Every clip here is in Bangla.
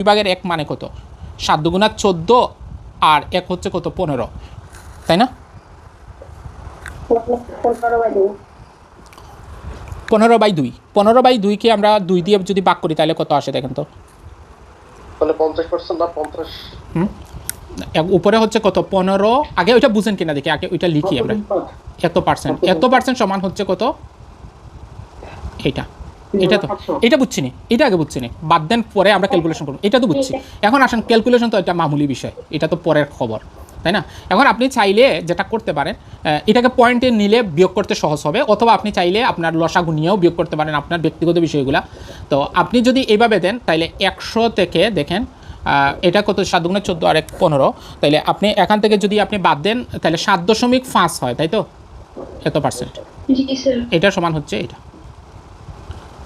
বিভাগের এক মানে কত? সাত দুগুণা চোদ্দ আর এক হচ্ছে কত? পনেরো। তাই না? পনেরো বাই দুই। পনেরো বাই দুইকে আমরা দুই দিয়ে যদি বাক করি তাহলে কত আসে দেখেন তো? উপরে হচ্ছে কত? পনেরো। আগে ওইটা বুঝেন কিনা দেখি আগে ওইটা লিখি আমরা। এত পার্সেন্ট। এত পার্সেন্ট সমান হচ্ছে কত? এইটা। এটা তো। এটা বুঝছি নি। এটা আগে বুঝছি নি। বাদ দেন পরে আমরা ক্যালকুলেশন করব। এটা তো বুঝছি। এখন আসেন ক্যালকুলেশন তো এটা মামুলি বিষয়। এটা তো পরের খবর তাই না? এখন আপনি চাইলে যেটা করতে পারেন এটাকে পয়েন্টে নিলে বিয়োগ করতে সহজ হবে অথবা আপনি চাইলে আপনার লসাগু নিয়েও বিয়োগ করতে পারেন আপনার ব্যক্তিগত বিষয়গুলা। তো আপনি যদি এইভাবে দেন তাইলে একশো থেকে দেখেন আহ, এটা কত? সাত দুগুণে চোদ্দ আর এক পনেরো। তাইলে আপনি এখান থেকে যদি আপনি বাদ দেন তাহলে সাত দশমিক পাঁচ হয় তাই তো? এত পার্সেন্ট এটা সমান হচ্ছে এটা।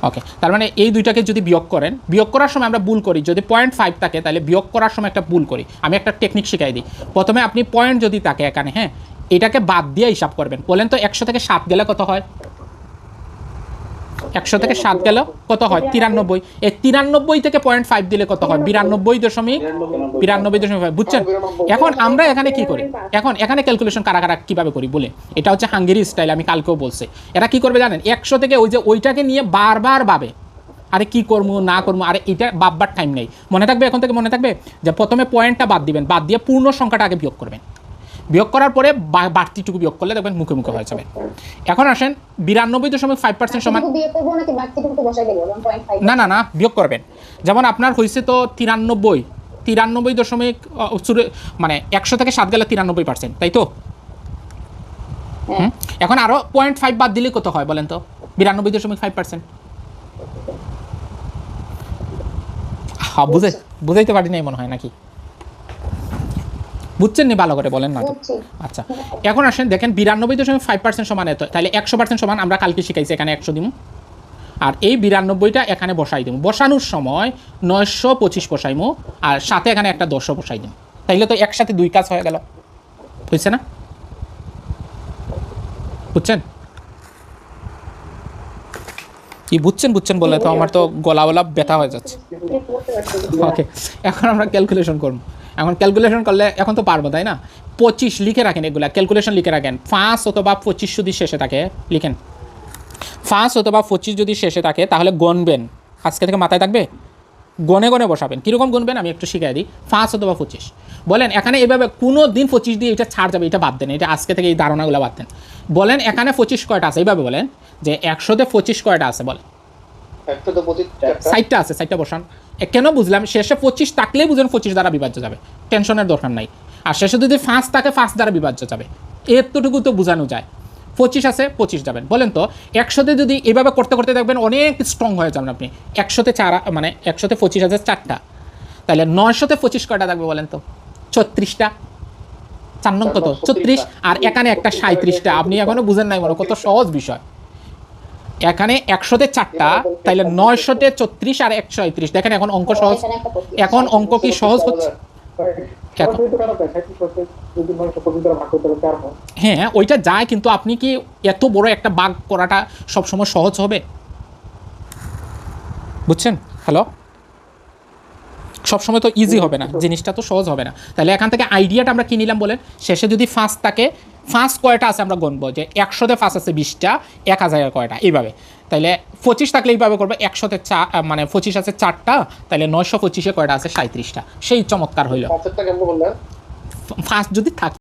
ওকে তার মানে এই দুইটাকে যদি বিয়োগ করেন, বিয়োগ করার সময় আমরা ভুল করি। যদি পয়েন্ট ফাইভ থাকে, তাহলে বিয়োগ করার সময় একটা ভুল করি। আমি একটা টেকনিক শিখাই দিই। প্রথমে আপনি পয়েন্ট যদি থাকে এখানে হ্যাঁ এটাকে বাদ দিয়ে হিসাব করবেন। বলেন তো একশো থেকে সাত গেলে কত হয়? একশো থেকে সাত গেল কত হয়? তিরানব্বই। এই তিরানব্বই থেকে পয়েন্ট ফাইভ দিলে কত হয়? বিরানব্বই দশমিক বিরানব্বই দশমিক five, বুঝছেন? এখন আমরা এখানে কি করি? এখন এখানে ক্যালকুলেশন কারা কারা কীভাবে করি বলে? এটা হচ্ছে হাঙ্গেরি স্টাইল আমি কালকেও বলছি। এরা কি করবে জানেন? একশো থেকে ওই যে ওইটাকে নিয়ে বারবার ভাবে। আরে কি করব না করব আরে এটা বাববার টাইম নেই। মনে থাকবে এখন থেকে মনে থাকবে? যে প্রথমে পয়েন্টটা বাদ দিবেন বাদ দিয়ে পূর্ণ সংখ্যাটা আগে বিয়োগ করবেন। বিয়োগ করার পরে বাড়তিটুকু বিয়োগ করলে দেখবেন মুখে মুখে হয়ে যাবে। এখন আসেন বিরানব্বই দশমিক ফাইভ পার্সেন্ট সমান না না না বিয়োগ করবেন। যেমন আপনার হয়েছে তো তিরানব্বই তিরানব্বই দশমিক মানে একশো থেকে সাত গেলে তিরানব্বই পার্সেন্ট তাই তো? এখন আরও পয়েন্ট ফাইভ বাদ দিলে কত হয় বলেন তো? বিরানব্বই দশমিক ফাইভ পার্সেন্ট হ্যাঁ বুঝে বুঝাইতে পারি নাই মনে হয় নাকি? বুঝছেন নি? ভালো করে বলেন না আচ্ছা এখন আসেন দেখেন বিরানব্বই দশমিক ফাইভ পার্সেন্ট সমান এত। তাহলে একশো পার্সেন্ট সমান আমরা কালকে শিখাইছি এখানে একশো দিব আর এই বিরানব্বইটা এখানে বসাই দিব বসানোর সময় নয়শো পঁচিশ বসাইমু আর সাথে এখানে একটা দশশো বসাই দিন তাইলে তো একসাথে দুই কাজ হয়ে গেল। বুঝছে না? বুঝছেন? কি বুঝছেন বুঝছেন বলে তো আমার তো গলাওয়ালা ব্যথা হয়ে যাচ্ছে। ওকে এখন আমরা ক্যালকুলেশন করব। এখন ক্যালকুলেশন করলে এখন তো পারব তাই না? পঁচিশ লিখে রাখেন এগুলা ক্যালকুলেশন লিখে রাখেন। পাঁচ অথবা পঁচিশ যদি শেষে থাকে লিখেন। পাঁচ অথবা পঁচিশ যদি শেষে থাকে তাহলে গণবেন আজকে থেকে মাথায় থাকবে? গনে গনে বসাবেন। কীরকম গুনবেন? আমি একটু শিখাই দিই। পাঁচ অথবা পঁচিশ। বলেন এখানে এইভাবে কোনো দিন পঁচিশ দিয়ে এটা ছাড় যাবে এটা বাদ দেন। এটা আজকে থেকে এই ধারণাগুলো বাদ দেন। বলেন এখানে পঁচিশ কয়টা আছে? এইভাবে বলেন যে একশোতে পঁচিশ কয়টা আছে? বলেন। সাইটটা আছে সাইটটা বসান। কেন বুঝলাম? শেষে পঁচিশ থাকলেই বুঝুন পঁচিশ দ্বারা বিভাজ্য যাবে। টেনশনের দরকার নাই। আর শেষে যদি ফাঁস থাকে ফাঁস দ্বারা বিভাজ্য যাবে। এতটুকু তো বোঝানো যায়। পঁচিশ আছে পঁচিশ যাবেন। বলেন তো একশোতে যদি এভাবে করতে করতে দেখবেন অনেক স্ট্রং হয়ে যাবেন আপনি। একশোতে চার মানে একশোতে পঁচিশ আছে চারটা। তাহলে নয়শোতে পঁচিশ কয়টা থাকবে বলেন তো? ছত্রিশটা। চার নং কত? ছত্রিশ। আর এখানে একটা সাঁত্রিশটা আপনি এখনও বুঝেন নাই মনে কত সহজ বিষয়। এখানে একশোতে চারটা, তাইলে নয়শোতে চত্রিশ আর একশো দেখেন এখন অঙ্ক সহজ। এখানে অঙ্ক কি সহজ হচ্ছে? হ্যাঁ ওইটা যায়, কিন্তু আপনি কি এত বড় একটা বাগ করাটা সবসময় সহজ হবে? বুঝছেন? হ্যালো সবসময় তো ইজি হবে না। জিনিসটা তো সহজ হবে না। তাহলে এখান থেকে আইডিয়াটা আমরা কি নিলাম বলেন? শেষে যদি ফার্স্ট থাকে ফার্স্ট কয়টা আছে আমরা গণব? যে একশোতে ফার্স্ট আছে বিশটা এক হাজারের কয়টা? এইভাবে। তাহলে পঁচিশ থাকলে এইভাবে করব একশোতে চা মানে পঁচিশ আছে চারটা তাহলে নয়শো পঁচিশে কয়টা আছে সাঁত্রিশটা সেই চমৎকার হইল। ফার্স্ট যদি থাকে